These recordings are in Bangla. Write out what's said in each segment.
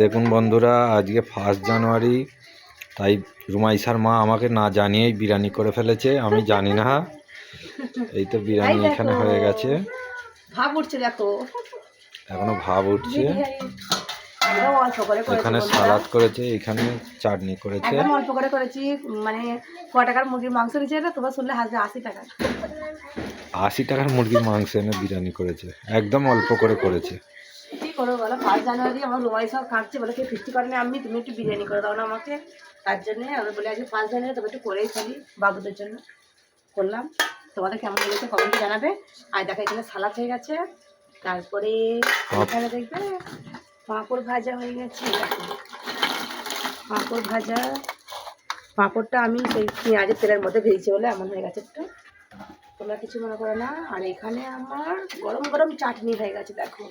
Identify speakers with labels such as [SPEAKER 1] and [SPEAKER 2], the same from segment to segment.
[SPEAKER 1] দেখুন বন্ধুরা আজকে ফার্স্ট জানুয়ারি তাই রুমাইসার মা আমাকে না জানিয়েই বিরিয়ানি করে ফেলেছে আমি জানি না। এই তো বিরিয়ানি এখানে হয়ে গেছে।
[SPEAKER 2] ভাব উঠছে দেখো।
[SPEAKER 1] এখনও ভাব উঠছে। এখানে। সালাদ করেছে এখানে চাটনি করেছে।
[SPEAKER 2] একদম অল্প করে করেছি মানে ক টাকার মুরগির মাংস দিচ্ছে না তোমার শুনলে হাসবে আশি টাকা।
[SPEAKER 1] আশি টাকার মুরগির মাংস এনে বিরিয়ানি করেছে একদম অল্প করে করেছে।
[SPEAKER 2] কি করব বলো? ফার্স্ট জানুয়ারি আমার রুমাই সব খাচ্ছে বলে কেউ ফিফটি করে না আমি তুমি একটু বিরিয়ানি করে দাও না আমাকে। তার জন্যে আমি বলে আজকে ফার্স্ট জানুয়ারি তবে একটু করেই ফেলি বাবুদের জন্য। করলাম। তোমাদের কেমন লেগেছে কমেন্টে জানাবে। আর দেখো এখানে সালাদ হয়ে গেছে। তারপরে এখানে দেখবে পাঁপড় ভাজা হয়ে গেছে। পাঁপড় ভাজা। পাঁপড়টা আমি সেই পেঁয়াজের তেলের মধ্যে ভেজেছি বলে এমন হয়ে গেছে একটু। তোমরা কিছু মনে করো না। আর এখানে আমার গরম গরম চাটনি হয়ে গেছে দেখো।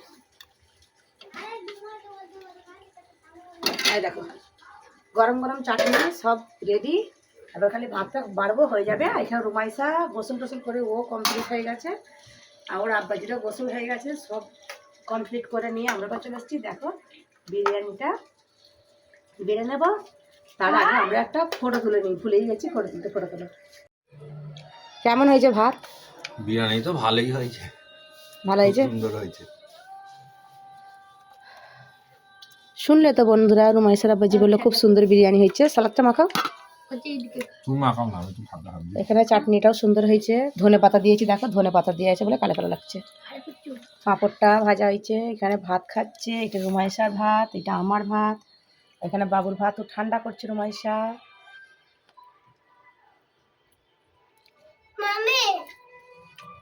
[SPEAKER 2] এই দেখো গরম গরম চাটনি সব রেডি এবার খালি ভাতটা বাড়বো হয়ে যাবে। এখানে রুমাইসা গোসল টোসল করে ও কমপ্লিট হয়ে গেছে। আর ওর আব্বাজিরও গোসল হয়ে গেছে সব কমপ্লিট করে নিয়ে আমরা চলে এসেছি দেখো বিরিয়ানিটা। বেড়ে নেব। তার আগে আমরা একটা ফটো তুলে নিই ভুলেই গেছি ফটো তুলতে ফটো তুলো কেমন হয়েছে ভাত?
[SPEAKER 1] বিরিয়ানি তো ভালোই হয়েছে।
[SPEAKER 2] ভালো হয়েছে?
[SPEAKER 1] সুন্দর হয়েছে।
[SPEAKER 2] শুনলে তো বন্ধুরা রুমাইসার আব্বাজি বলল খুব সুন্দর বিরিয়ানি হয়েছে। সালাদটা মাখাও? এখানে চাটনিটাও সুন্দর হয়েছে। ধনে পাতা দিয়েছি দেখো ধনে পাতা দিয়ে আছে বলে কালো কালো লাগছে। পাঁপড়টা ভাজা হয়েছে এখানে ভাত খাচ্ছে এটা রুমাইশার ভাত এটা আমার ভাত। এখানে বাবুর ভাতও ঠান্ডা করছে রুমাইশা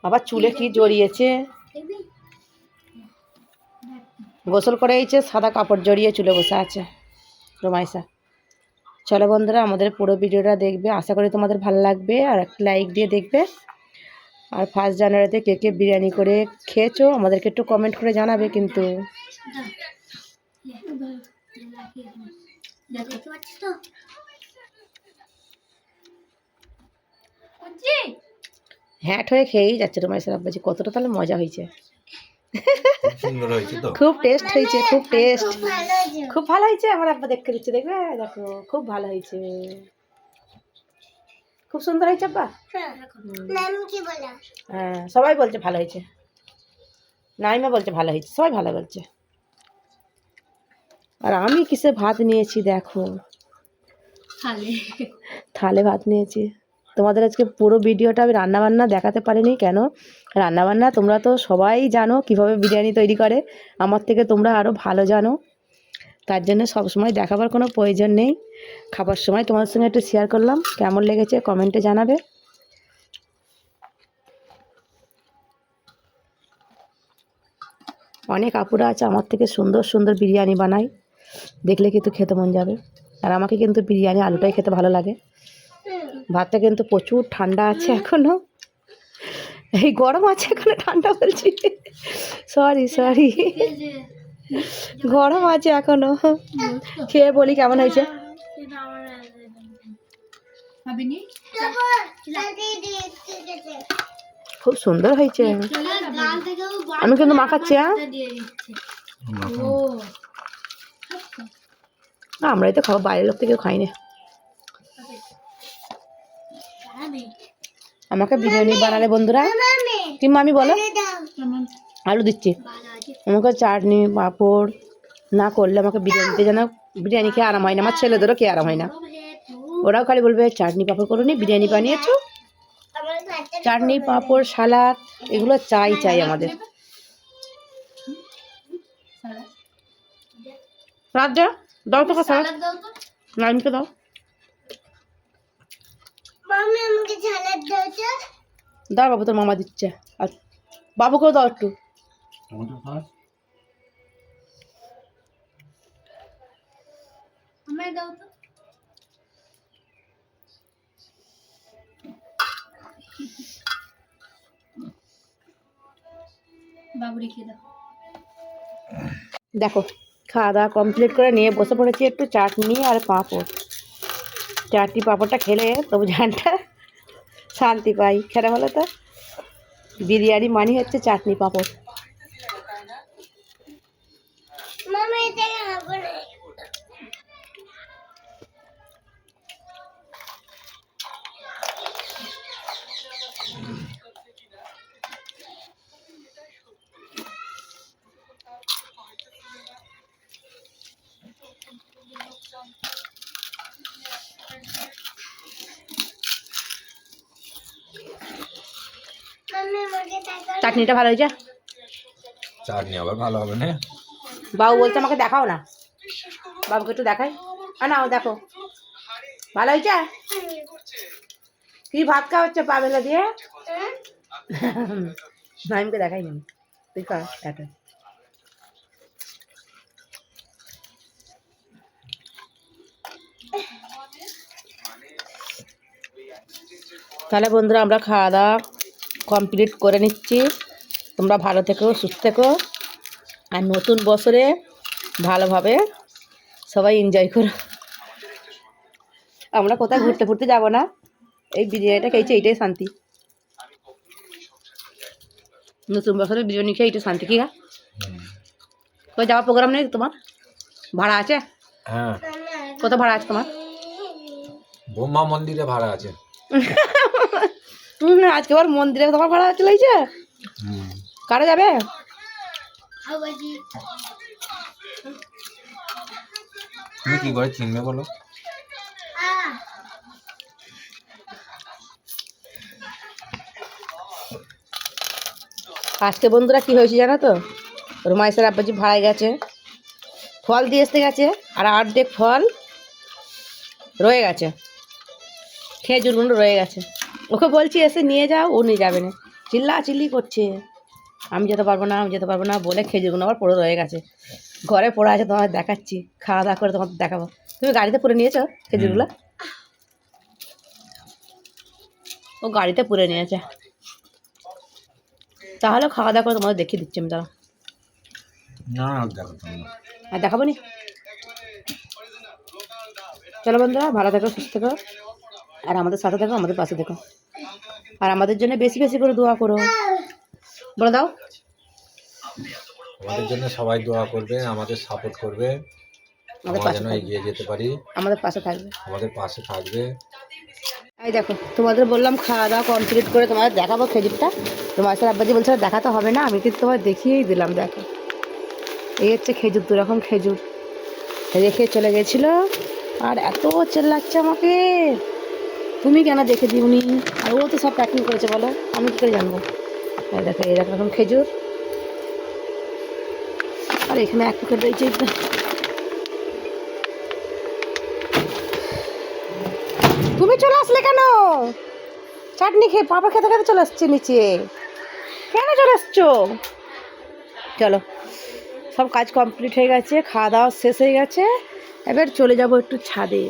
[SPEAKER 2] আবার চুলে কি জড়িয়েছে? গোসল করে এসেছে সাদা কাপড় জড়িয়ে চুলে বসে আছে রুমাইশা চলো বন্ধুরা, আমাদের পুরো ভিডিওটা দেখবে। আশা করি তোমাদের ভালো লাগবে আর একটা লাইক দিয়ে দেখবে। আর ফার্স্ট জানুয়ারিতে কে কে বিরিয়ানি করে খেয়েছো, আমাদেরকে একটু কমেন্ট করে জানাবে কিন্তু। হ্যাট হয়ে খেয়েই যাচ্ছে রুমাইশার আব্বাজি কতটা তাহলে মজা হয়েছে।
[SPEAKER 1] সুন্দর হয়েছে তো?
[SPEAKER 2] খুব টেস্ট হয়েছে খুব টেস্ট। খুব ভালো হয়েছে আমার আব্বা দেখতে দিচ্ছে দেখবে? দেখো খুব ভালো হয়েছে। খুব সুন্দর হয়েছে আব্বা? হ্যাঁ। সবাই বলছে ভালো হয়েছে। নাইমা বলছে ভালো হয়েছে সবাই ভালো বলছে। আর আমি কিসে ভাত নিয়েছি দেখো। থালে ভাত নিয়েছি। তোমাদের আজকে পুরো ভিডিওটা আমি রান্নাবান্না দেখাতে পারিনি, কেন? রান্নাবান্না তোমরা তো সবাই জানো কীভাবে বিরিয়ানি তৈরি করে, আমার থেকে তোমরা আরও ভালো জানো। তার জন্য সবসময় দেখাবার কোনো প্রয়োজন নেই। খাবার সময় তোমাদের সঙ্গে একটু শেয়ার করলাম, কেমন লেগেছে কমেন্টে জানাবে। অনেক আপুরা আছে আমার থেকে সুন্দর সুন্দর বিরিয়ানি বানায়, দেখলে কিন্তু খেতে মন যাবে। আর আমাকে কিন্তু বিরিয়ানি আলুটাই খেতে ভালো লাগে। ভাতটা কিন্তু প্রচুর ঠান্ডা আছে এখনও। এই গরম আছে এখনও ঠান্ডা বলছি। সরি সরি গরম আছে এখনও। খেয়ে বলি কেমন হয়েছে? খুব সুন্দর হয়েছে। আমি কিন্তু মাখাচ্ছি হ্যাঁ? আমরাই তো খাব বাইরের লোক থেকে খাই না আমাকে বিরিয়ানি বানালে বন্ধুরা। কি মামি বলো? আলু দিচ্ছি। আমাকে চাটনি পাঁপড় না করলে আমাকে বিরিয়ানিতে যেন বিরিয়ানি খেয়ে আরাম হয় না। আমার ছেলেদেরও খেয়ে আরাম হয় না। ওরাও খালি বলবে চাটনি পাঁপড় করুনি বিরিয়ানি বানিয়েছো? চাটনি পাঁপড় সালাদ এগুলো চাই চাই আমাদের। রাজা দাও তোকে সালাদ। নাইমকে দাও দাও বাবু তোর মামা দিচ্ছে। আর বাবুকেও দাও একটু। দেখো খাওয়া দাওয়া কমপ্লিট করে নিয়ে বসে পড়েছি একটু চাটনি আর পাঁপড়। চাটনি পাঁপড়টা খেলে তবু জানটা শান্তি পাই। খেলে বলো তো? বিরিয়ানি মানি হচ্ছে চাটনি পাঁপড়। চাটনিটা ভালো হয়েছে?
[SPEAKER 1] চাটনি আবার ভালো হবে না?
[SPEAKER 2] বাবু বলছে আমাকে দেখাও না। বাবুকে একটু দেখাই। আ নাও দেখো। ভালো হয়েছে? কি ভাত খাওয়া হচ্ছে পাবেলা দিয়ে? নাইমকে দেখাই নি। তুই এটা তাহলে বন্ধুরা আমরা খাওয়া দাওয়া কমপ্লিট করে নিচ্ছি। তোমরা ভালো থেকো সুস্থ থেকো। আর নতুন বছরে ভালোভাবে সবাই এনজয় করো। আমরা কোথাও ঘুরতে ফুরতে যাব না। এই বিরিয়ানিটা খেয়েছি এইটাই শান্তি। নতুন বছরে বিরিয়ানি খেয়ে এইটা শান্তি কি গা? কোথাও যাওয়ার প্রোগ্রাম নেই তোমার? ভাড়া আছে?
[SPEAKER 1] হ্যাঁ।
[SPEAKER 2] কোথাও ভাড়া আছে তোমার?
[SPEAKER 1] বোম্মা মন্দিরে ভাড়া আছে।
[SPEAKER 2] হুম, আজকে আবার মন্দিরে তোমার ভাড়া চলে গেছে? কারা যাবে?
[SPEAKER 1] তুমি কি করে চিনবে বলো?
[SPEAKER 2] আজকে বন্ধুরা কি হয়েছে জানো তো? রোমাইসের আব্বাজি ভাড়ায় গেছে। ফল দিয়ে আসতে গেছে আর অর্ধেক ফল রয়ে গেছে। খেজুরগুলো রয়ে গেছে। ওকে বলছি এসে নিয়ে যাও ও নিয়ে যাবে না। চিল্লা চিল্লি করছে। আমি যেতে পারব না আমি যেতে পারব না বলে খেজুরগুলো আবার পড়ে রয়ে গেছে। ঘরে পড়ে আছে তোমার দেখাচ্ছি খাওয়া দাওয়া করে তোমাদের দেখাবো। তুমি গাড়িতে পরে নিয়েছো খেজুরগুলো ও গাড়িতে পুরে নিয়েছে। তাহলে খাওয়া দাওয়া করে তোমাদের দেখিয়ে দিচ্ছি আমি তারা আর দেখাবো নি? চলো বন্ধুরা ভালো থেকো সুস্থ থেকো। আর আমাদের সাথে থেকো আমাদের পাশে থেকো। আর আমাদের জন্য বেশি বেশি করে দোয়া করো। বলে দাও।
[SPEAKER 1] আমাদের জন্য সবাই দোয়া করবে আমাদের সাপোর্ট করবে।
[SPEAKER 2] আমাদের পাশে
[SPEAKER 1] এগিয়ে যেতে পারি।
[SPEAKER 2] আমাদের পাশে থাকবে।
[SPEAKER 1] আমাদের পাশে থাকবে।
[SPEAKER 2] এই দেখো তোমাদের বললাম খাওয়া দাওয়া কমপ্লিট করে তোমাদের দেখাবো খেজুরটা। তোমার স্যার আব্বাজি বলছে দেখাতে হবে না আমি কিন্তু তোমার দেখিয়েই দিলাম দেখো। এই হচ্ছে খেজুর দু রকম খেজুর। রেখে চলে গেছিল। আর এত চেল্লাচ্ছে আমাকে। তুমি কেন দেখে দিওনি? আর ও তো সব প্যাকিং করেছে, বলো। আমি কী করে জানব? দেখো, এই খেজুর। আর এখানে এক প্যাকেট রয়েছে। তুমি চলে আসলে কেন? চাটনি খেয়ে পাপা খেতে খেতে চলে আসছে নিচে। কেন চলে আসছো? চলো, সব কাজ কমপ্লিট হয়ে গেছে, খাওয়া দাওয়া শেষ হয়ে গেছে। এবার চলে যাব একটু ছাদে।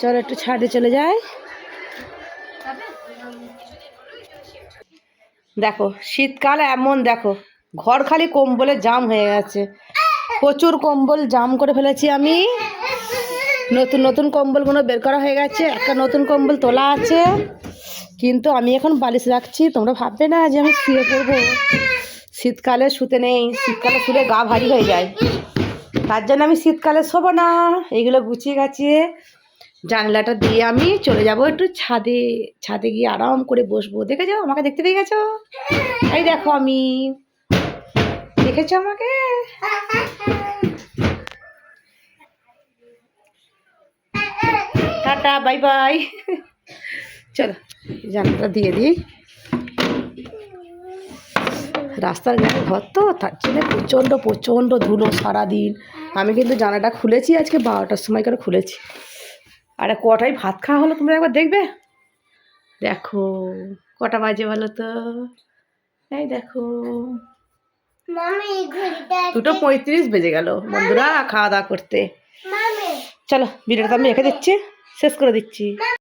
[SPEAKER 2] চলো একটু ছাদে চলে যাই। দেখো, শীতকাল এমন, দেখো, ঘর খালি কম্বলে জাম হয়ে গেছে। প্রচুর কম্বল জাম করে ফেলেছি আমি। নতুন নতুন কম্বলগুলো বের করা হয়ে গেছে। একটা নতুন কম্বল তোলা আছে। কিন্তু আমি এখন বালিশ রাখছি। তোমরা ভাববে না যে আমি শুয়ে পড়ব। শীতকালে শুতে নেই। শীতকালে শুলে গা ভারী হয়ে যায়। তার জন্য আমি শীতকালে শোবো না। এইগুলো গুছিয়ে গাছিয়ে জানলাটা দিয়ে আমি চলে যাব একটু ছাদে ছাদে গিয়ে আরাম করে বসবো। দেখেছ? আমাকে দেখতে পেয়ে গেছো? এই দেখো আমি। দেখেছ আমাকে? Tata, bye bye. চলো, জানলাটা দিয়ে দিই। রাস্তার গায়ে ঘর তো, তার জন্য প্রচণ্ড প্রচণ্ড ধুলো সারাদিন। আমি কিন্তু জানাটা খুলেছি আজকে বারোটার সময় করে খুলেছি? আরে কটাই ভাত খাওয়া হলো তোমরা একবার দেখবে? দেখো কটা বাজে বলো তো? এই দেখো। দুটো পঁয়ত্রিশ বেজে গেল বন্ধুরা খাওয়া দাওয়া করতে। চলো ভিডিওটা আমি রেখে দিচ্ছি শেষ করে দিচ্ছি।